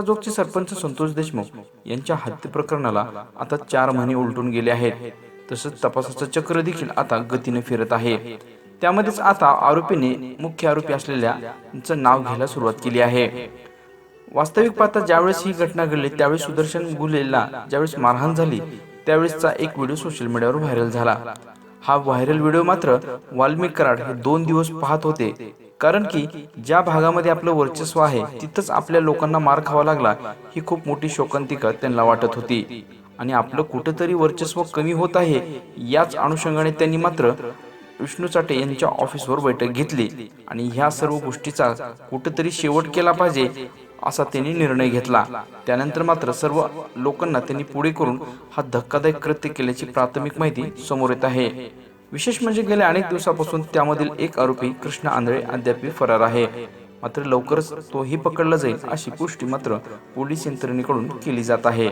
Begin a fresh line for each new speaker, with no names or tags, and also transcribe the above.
जोगचे सरपंच संतोष देशमुख यांच्या हत्ये प्रकरणाला आता चार महिने उलटून गेले आहेत. तसंच तपासाचं चक्र देखील आता गतीने फिरत आहे. त्यामध्येच आता आरोपीने मुख्य आरोपी असलेल्याचं नाव घ्यायला सुरुवात केली आहे. वास्तविक पाहता ज्यावेळेस ही घटना घडली त्यावेळेस सुदर्शन गुलेला ज्यावेळेस मारहाण झाली त्यावेळेसचा एक व्हिडिओ सोशल मीडियावर व्हायरल झाला. हा व्हायरल व्हिडिओ मात्र वाल्मिक कराड हे दोन दिवस पाहत होते. कारण की ज्या भागामध्ये आपलं वर्चस्व आहे तिथंच आपल्या लोकांना मार खावा लागला ही खूप मोठी शोकांतिका त्यांना वाटत होती. आणि आपलं कुठंतरी वर्चस्व कमी होत आहे याच अनुषंगाने त्यांनी मात्र विष्णू चाटे यांच्या ऑफिसवर बैठक घेतली आणि ह्या सर्व गोष्टीचा कुठेतरी शेवट केला पाहिजे असा त्यांनी निर्णय घेतला. त्यानंतर मात्र सर्व लोकांना त्यांनी पुढे करून हा धक्कादायक कृत्य केल्याची प्राथमिक माहिती समोर येत आहे. विशेष म्हणजे गेल्या अनेक दिवसापासून त्यामधील एक आरोपी कृष्ण आंधळे अद्याप फरार आहे. मात्र लवकरच तोही पकडला जाईल अशी पुष्टी मात्र पोलीस यंत्रणेकडून केली जात आहे.